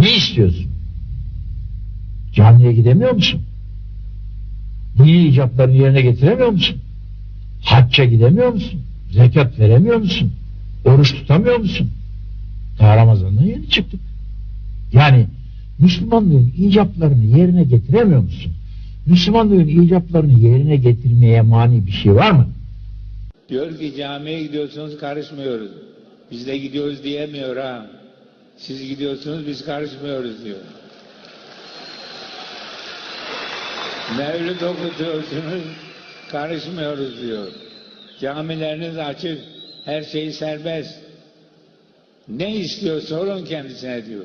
Ne istiyorsun? Camiye gidemiyor musun? Dini icaplarını yerine getiremiyor musun? Hacca gidemiyor musun? Zekat veremiyor musun? Oruç tutamıyor musun? Daha Ramazan'dan yeni çıktık. Yani Müslümanlığın icaplarını yerine getiremiyor musun? Müslümanlığın icaplarını yerine getirmeye mani bir şey var mı? Diyor ki camiye gidiyorsunuz karışmıyoruz. Biz de gidiyoruz diyemiyor ha. Siz gidiyorsunuz biz karışmıyoruz diyor. Mevlüt okutuyorsunuz karışmıyoruz diyor. Camileriniz açık, her şey serbest. Ne istiyor sorun kendisine diyor.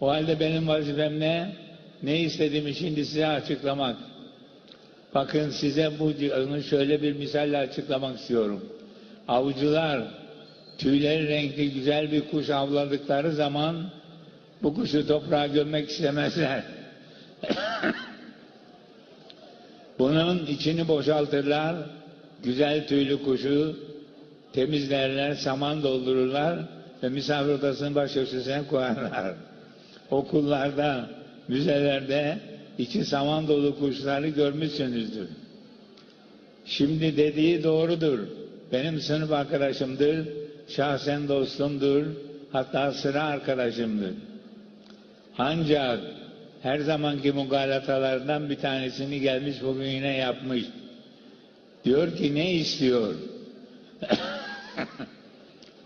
O halde benim vazifem ne? Ne istediğimi şimdi size açıklamak. Bakın size bu şöyle bir misalle açıklamak istiyorum. Avcılar tüyleri renkli güzel bir kuş avladıkları zaman bu kuşu toprağa gömmek istemezler. Bunun içini boşaltırlar, güzel tüylü kuşu temizlerler, saman doldururlar ve misafir odasının başköşesine koyarlar. Okullarda, müzelerde içi saman dolu kuşları görmüşsünüzdür. Şimdi dediği doğrudur. Benim sınıf arkadaşımdır, şahsen dostumdur, hatta sıra arkadaşımdır. Ancak her zamanki mugalatalardan bir tanesini gelmiş bugün yine yapmış. Diyor ki ne istiyor?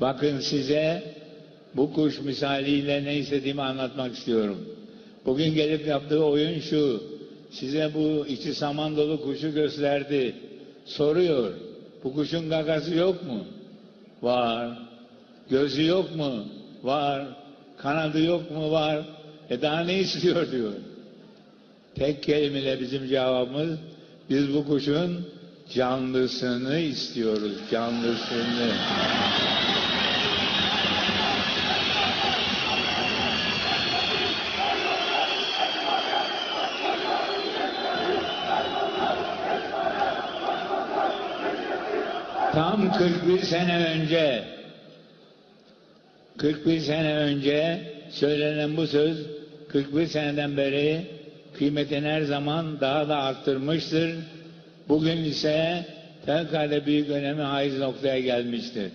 Bakın size bu kuş misaliyle ne istediğimi anlatmak istiyorum. Bugün gelip yaptığı oyun şu. Size bu içi saman dolu kuşu gösterdi. Soruyor. Bu kuşun gagası yok mu? Var. Gözü yok mu? Var. Kanadı yok mu? Var. E daha ne istiyor diyor. Tek kelimeyle bizim cevabımız biz bu kuşun canlısını istiyoruz. Canlısını. Tam 41 sene önce 41 sene önce söylenen bu söz 41 seneden beri kıymetini her zaman daha da arttırmıştır. Bugün ise fevkalade büyük önemi haiz noktaya gelmiştir.